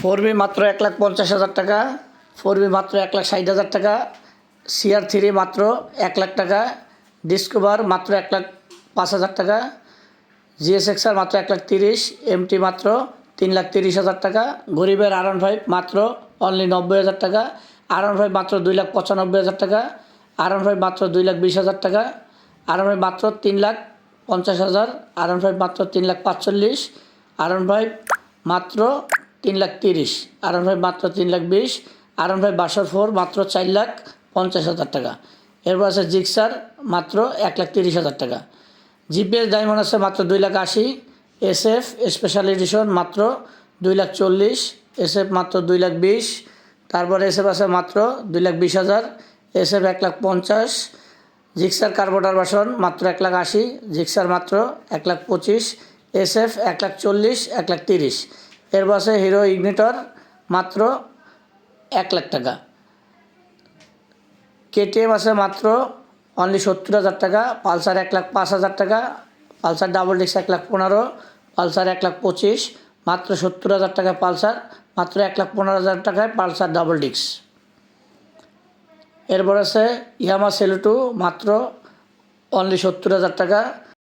Four B মাত্র এক লাখ পঞ্চাশ হাজার টাকা ফোর বি মাত্র এক লাখ ষাট হাজার টাকা, সিআর থ্রি মাত্র এক লাখ টাকা, ডিসকভার মাত্র এক লাখ পাঁচ হাজার টাকা, জিএসএক্সআর মাত্র এক লাখ তিরিশ, এমটি মাত্র তিন লাখ তিরিশ হাজার টাকা, গরিবের আর ওয়ান ফাইভ মাত্র অনলি নব্বই হাজার টাকা, আর ওয়ান ফাইভ মাত্র দুই লাখ পঁচানব্বই হাজার টাকা, আর ওয়ান ফাইভ মাত্র দুই লাখ বিশ হাজার টাকা, আর ওয়ান ফাইভ মাত্র তিন লাখ পঞ্চাশ হাজার, আর ওয়ান ফাইভ মাত্র তিন লাখ পাঁচচল্লিশ, আর ওয়ান ফাইভ মাত্র তিন লাখ তিরিশ আর ওয়ান ফাইভ মাত্র তিন লাখ বিশ আর ওয়ান ফাইভ বাসর ফোর মাত্র চার লাখ পঞ্চাশ হাজার টাকা। এরপর আছে জিক্সার মাত্র এক লাখ তিরিশ হাজার টাকা। জিপিএস ডায়মন্ড আছে মাত্র দুই লাখ আশি এস এফ স্পেশাল এডিশন মাত্র দুই লাখ চল্লিশ এস এফ মাত্র দুই লাখ বিশ, তারপরে এস এফ আছে মাত্র দুই লাখ বিশ হাজার এস এফ এক লাখ পঞ্চাশ, জিক্সার কার্বোটার বাসন মাত্র এক লাখ আশি, জিক্সার মাত্র এক লাখ পঁচিশ এস এফ এক লাখ চল্লিশ, এক লাখ তিরিশ। এরপর আছে হিরো ইগনিটর মাত্র এক লাখ টাকা। কেটিএম আছে মাত্র অনলি সত্তর হাজার টাকা, পালসার এক লাখ পাঁচ হাজার টাকা, পালসার ডাবল ডিক্স এক লাখ পনেরো, পালসার এক লাখ পঁচিশ, মাত্র সত্তর হাজার টাকায় পালসার, মাত্র এক লাখ পনেরো হাজার টাকায় পালসার ডাবল ডিক্স এরপর আছে ইয়ামা সেলুটু মাত্র অনলি সত্তর হাজার টাকা